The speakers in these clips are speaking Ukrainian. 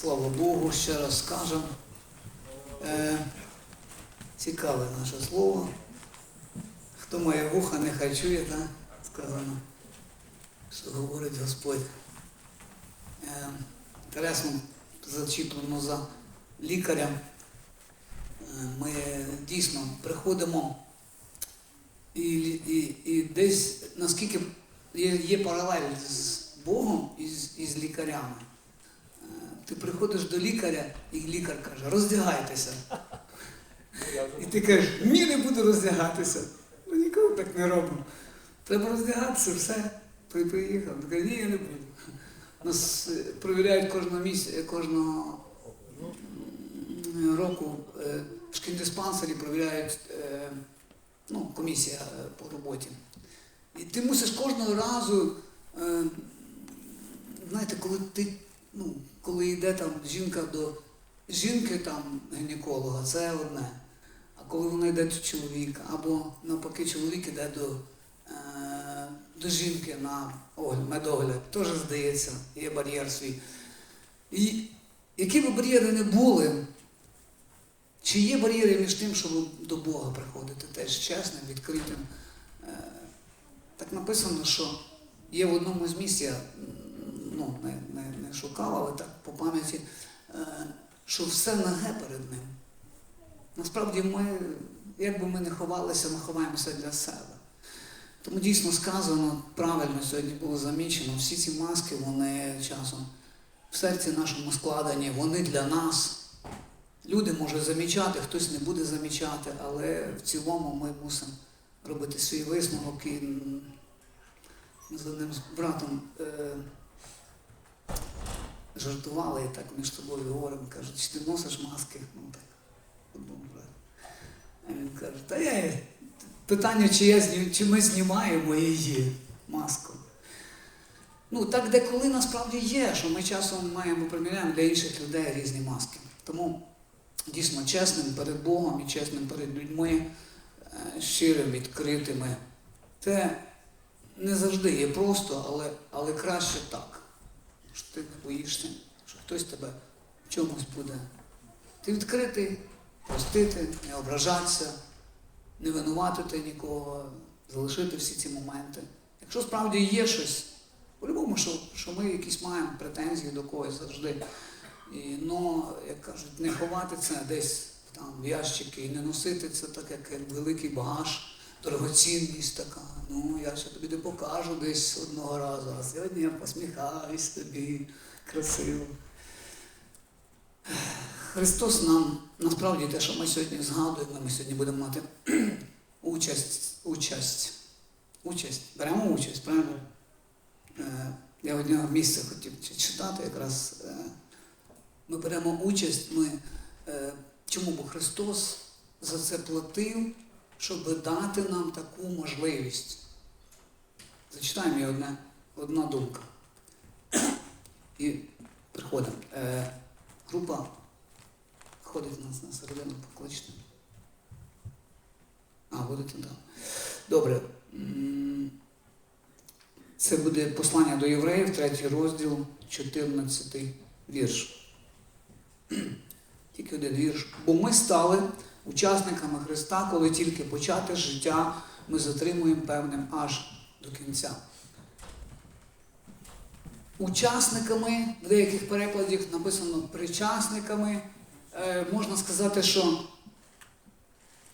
Слава Богу, ще раз скажемо. Е, цікаве наше слово. Хто має вуха, нехай чує, так? сказано, що говорить Господь. Е, інтересно зачіплено за лікаря. Е, Ми дійсно приходимо і, і, і десь наскільки є, є паралель з Богом і з, і з лікарями. Е, Ти приходиш до лікаря, і лікар каже, роздягайтеся. І ти кажеш, ні, не буду роздягатися. Ми ніколи так не робимо. Треба роздягатися, все. Ти приїхав. Ти каже, ні, я не буду. Нас е, перевіряють кожного місяця, кожного року е, в шкіндиспансері перевіряють е, ну, комісія е, по роботі. І ти мусиш кожного разу, е, знаєте, коли ти, ну, коли йде там жінка до жінки там гінеколога, це одне. А коли вона йде до чоловіка, або навпаки, чоловік йде до, е, до жінки на медогляд, теж здається, є бар'єр свій. І які б бар'єри не були, чи є бар'єри між тим, щоб до Бога приходити теж чесним, відкритим? Е, Так написано, що є в одному з місць, я ну, не, не, не шукав, але так по пам'яті, е, що все наге перед ним. Насправді ми, як би ми не ховалися, ми ховаємося для себе. Тому дійсно сказано, правильно сьогодні було замічено, всі ці маски, вони часом в серці нашому складені, вони для нас. Люди можуть замічати, хтось не буде замічати, але в цілому ми мусимо робити свій висновок. І ми з одним з братом е, жартували і так між собою говоримо, кажуть, чи ти носиш маски? Ну так, одному. А він каже, та я питання, чи, я, чи ми знімаємо її маску. Ну, так деколи насправді є, що ми часом маємо приміряємо для інших людей різні маски. Тому дійсно чесним перед Богом і чесним перед людьми, е, щирим, відкритими. Це не завжди є просто, але, але краще так. Що ти не боїшся, що хтось тебе в чомусь буде. Ти відкритий, простити, не ображатися, не винуватити нікого, залишити всі ці моменти. Якщо справді є щось, по-любому, що, що ми якісь маємо претензії до когось завжди. І, ну, як кажуть, не ховати це десь там в ящики і не носити це так, як, великий багаж, дорогоцінність така. Ну, я ще тобі не покажу десь одного разу, а сьогодні я посміхаюсь тобі красиво. Христос нам насправді те, що ми сьогодні згадуємо, ми сьогодні будемо мати участь, участь, участь, беремо участь, правильно? Е, Я одного місця хотів читати якраз. е, Ми беремо участь, ми, е, чому бо Христос за це платив, щоб дати нам таку можливість. Зачитаємо одне, одна думка. І приходимо. Е, група ходить нас на середину, покличте. А, будете там. Добре. Це буде послання до євреїв, третій розділ, 14 вірш. Тільки один вірш. Бо ми стали учасниками Христа, коли тільки почати життя ми затримуємо певним аж до кінця. Учасниками, в деяких перекладах написано причасниками, е, можна сказати, що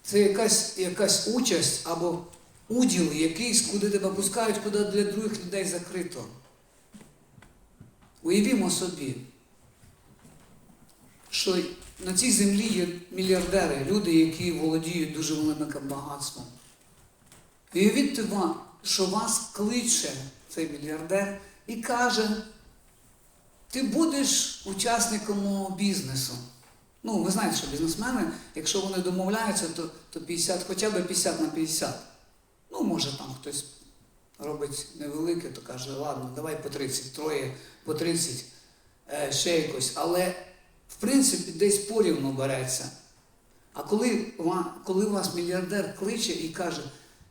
це якась, якась участь або уділ якийсь, куди тебе пускають, куди для других людей закрито. Уявімо собі, що на цій землі є мільярдери, люди, які володіють дуже великим багатством. Уявіть вам, що вас кличе цей мільярдер і каже, ти будеш учасником мого бізнесу. Ну, ви знаєте, що бізнесмени, якщо вони домовляються, то, то 50, хоча б 50 на 50. Ну, може там хтось робить невелике, то каже, ладно, давай по 30, троє по 30, е, ще якось. Але принципі десь порівну береться. А коли, ва- коли вас мільярдер кличе і каже,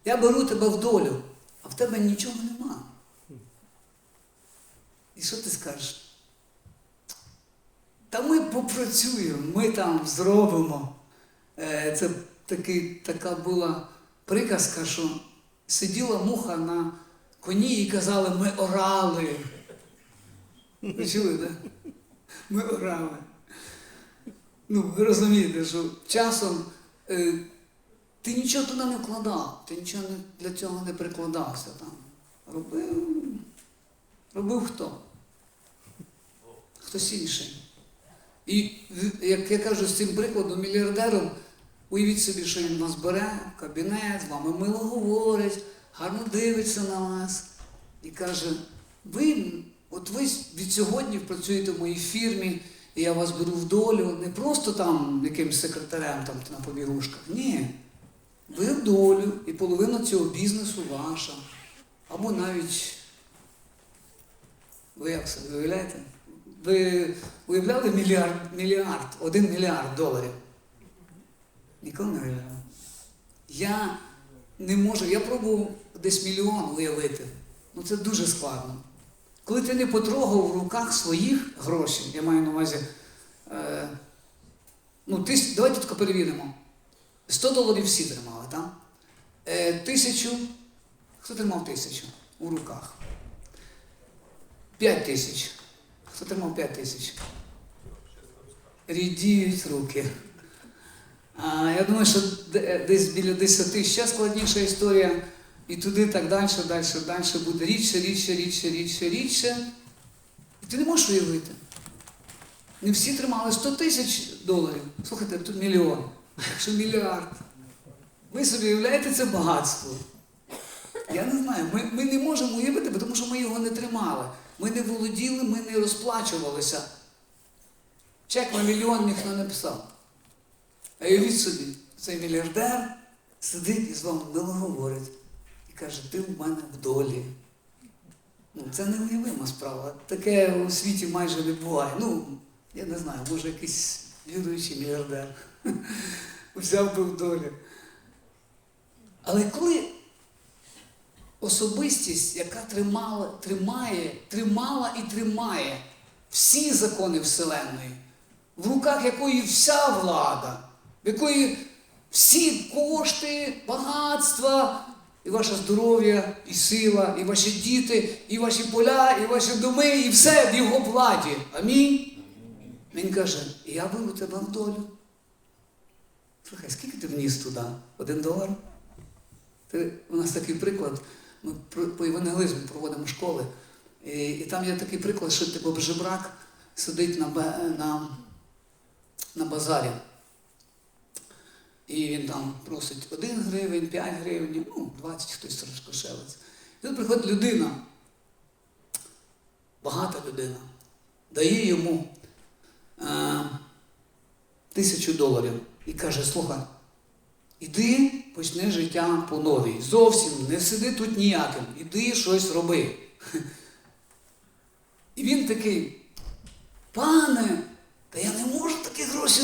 я беру тебе в долю, а в тебе нічого нема. І що ти скажеш? Та ми попрацюємо, ми там зробимо. Е, Це такий, така була приказка, що сиділа муха на коні і казали, ми орали. Ви чули, так? Ми орали. Ну, ви розумієте, що часом е, ти нічого туди не вкладав, ти нічого не, для цього не прикладався там. Робив, робив хто? Хтось інший. І як я кажу з цим прикладом, мільярдером, уявіть собі, що він вас бере в кабінет, з вами мило говорить, гарно дивиться на вас і каже, ви, от ви від сьогодні працюєте в моїй фірмі, і я вас беру в долю, не просто там якимсь секретарем там, на побігушках. Ні. Ви в долю, і половина цього бізнесу ваша. Або навіть. Ви як собі уявляєте? Ви уявляли мільярд, мільярд, один мільярд доларів? Ніколи не уявляв. Я не можу, я пробував десь мільйон уявити. Ну це дуже складно. Коли ти не потрогав в руках своїх грошей, я маю на увазі, е, ну, тис, давайте тільки перевіримо. 100 доларів всі тримали, так? Е, тисячу, хто тримав тисячу у руках? 5 тисяч. Хто тримав 5 тисяч? Рідіють руки. А, я думаю, що десь біля 10 ще складніша історія. І туди так далі, далі, далі буде рідше, рідше, рідше, рідше, рідше. І ти не можеш уявити. Не всі тримали 100 тисяч доларів. Слухайте, тут мільйон. Якщо мільярд. Ви собі уявляєте це багатство? Я не знаю, ми, ми не можемо уявити, тому що ми його не тримали. Ми не володіли, ми не розплачувалися. Чек на мільйон ніхто не писав. А уявіть собі, цей мільярдер сидить і з вами мило говорить каже, ти в мене в долі. Ну, це невиявима справа. Таке у світі майже не буває. Ну, я не знаю, може якийсь віруючий мільярдер взяв би в долі. Але коли особистість, яка тримала, тримає, тримала і тримає всі закони Вселенної, в руках якої вся влада, в якої всі кошти, багатства, і ваше здоров'я, і сила, і ваші діти, і ваші поля, і ваші доми, і все в його владі. Амінь. Він каже, я беру тебе в долю. Слухай, скільки ти вніс туди? Один долар? Ти, у нас такий приклад. Ми по евангелізму проводимо школи. І, і там є такий приклад, що типу жебрак сидить на, на, на базарі. І він там просить 1 гривень, 5 гривень, ну, 20 хтось розкошелець. І тут приходить людина, багата людина, дає йому е, тисячу доларів і каже, слухай, іди почни життя по новій. Зовсім не сиди тут ніяким, іди щось роби. І він такий, пане, та я не можу такі гроші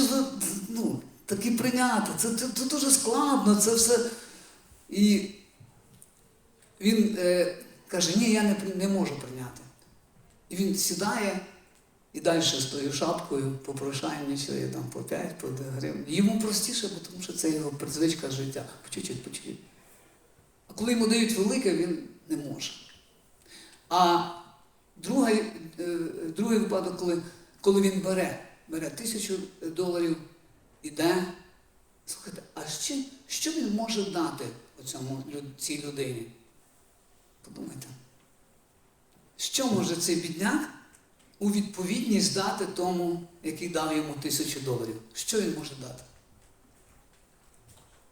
ну, такі прийняти. Це, це, це дуже складно, це все. І він е, каже, ні, я не, не можу прийняти. І він сідає і далі з тою шапкою попрошайничає там по 5, по 2 гривні. Йому простіше, тому що це його звичка життя. По чуть-чуть, по чуть-чуть. А коли йому дають велике, він не може. А другий, е, другий випадок, коли, коли він бере, бере тисячу доларів, іде. Слухайте, а що, що він може дати оцьому, цій людині? Подумайте. Що може цей бідняк у відповідність дати тому, який дав йому тисячу доларів? Що він може дати?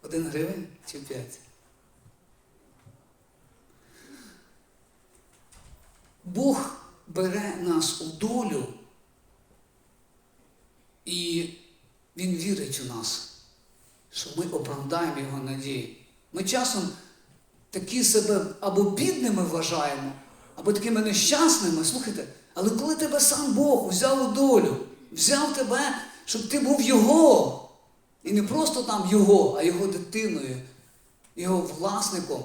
Один гривень чи п'ять? Бог бере нас у долю, і Він вірить у нас, що ми оправдаємо Його надії. Ми часом такі себе або бідними вважаємо, або такими нещасними, слухайте, але коли тебе сам Бог взяв у долю, взяв тебе, щоб ти був Його, і не просто там Його, а Його дитиною, його власником.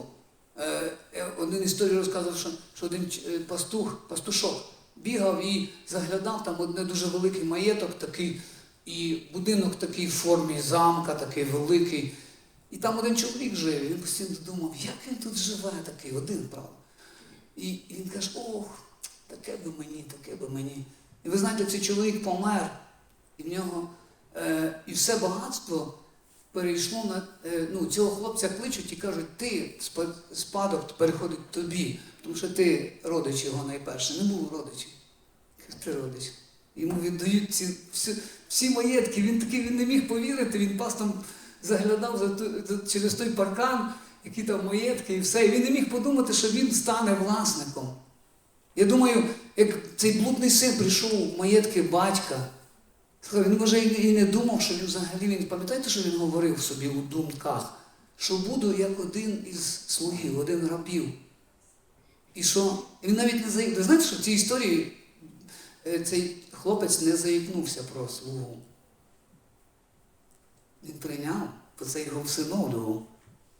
Е, е, Один історію розказував, що, що один е, пастух, пастушок бігав і заглядав там одне дуже великий маєток такий, і будинок такий в формі замка, такий великий. І там один чоловік жив, і він постійно думав, як він тут живе такий, один, правда. І, він каже, ох, таке би мені, таке би мені. І ви знаєте, цей чоловік помер, і в нього е, і все багатство перейшло на е, ну, цього хлопця кличуть і кажуть, ти спа- спадок переходить тобі, тому що ти родич його найперше. Не був родичів. Каже, Ти родич. Йому віддають ці всі, всі маєтки. Він такий він не міг повірити, він пас там заглядав за, ту- через той паркан, які там маєтки і все. І він не міг подумати, що він стане власником. Я думаю, як цей блудний син прийшов в маєтки батька, він може і не думав, що він взагалі він пам'ятаєте, що він говорив собі у думках, що буду як один із слугів, один рабів. І що він навіть не. Ви знаєте, що в цій історії е, цей хлопець не заїкнувся про слугу. Він прийняв, бо це його всиновлював.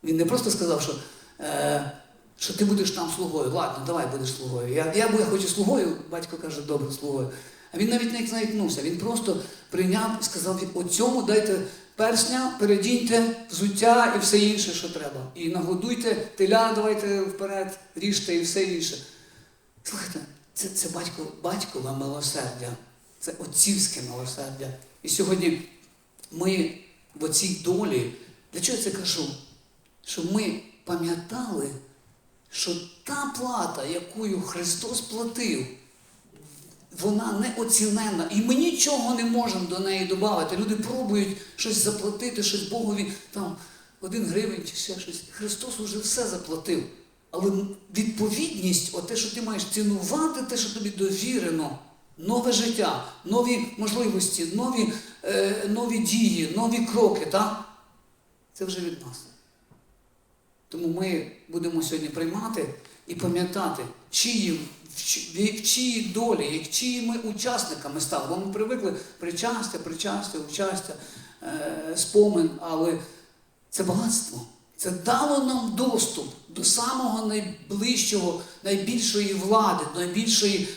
Він не просто сказав, що, е, що ти будеш там слугою. Ладно, давай будеш слугою. Я, я, я хочу слугою, батько каже, добре, слугою. А він навіть не заїкнувся. Він просто прийняв і сказав, оцьому дайте персня, передіньте, взуття і все інше, що треба. І нагодуйте, теля давайте вперед, ріжте і все інше. Слухайте, це, це батько, батькове милосердя, це отцівське милосердя. І сьогодні ми в оцій долі, для чого я це кажу? Щоб ми пам'ятали, що та плата, якою Христос платив, вона неоціненна. І ми нічого не можемо до неї додати. Люди пробують щось заплатити, щось Богові, там один гривень чи ще щось. Христос уже все заплатив. Але відповідність, оте, що ти маєш цінувати, те, що тобі довірено, нове життя, нові можливості, нові, е, нові дії, нові кроки, так? це вже від нас. Тому ми будемо сьогодні приймати і пам'ятати, чиї, в чиї долі, як чиї ми учасниками стали. Бо ми привикли причастя, причастя, участя, е, спомин, але це багатство. Це дало нам доступ до самого найближчого, найбільшої влади, найбільшої,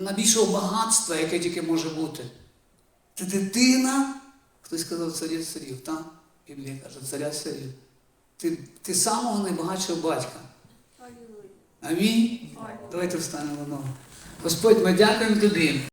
найбільшого багатства, яке тільки може бути. Ти дитина, хтось сказав царя царів, так? Біблія каже, царя царів. Ти, ти самого найбагатшого батька. Амінь. Давайте встанемо на ноги. Господь, ми дякуємо тобі.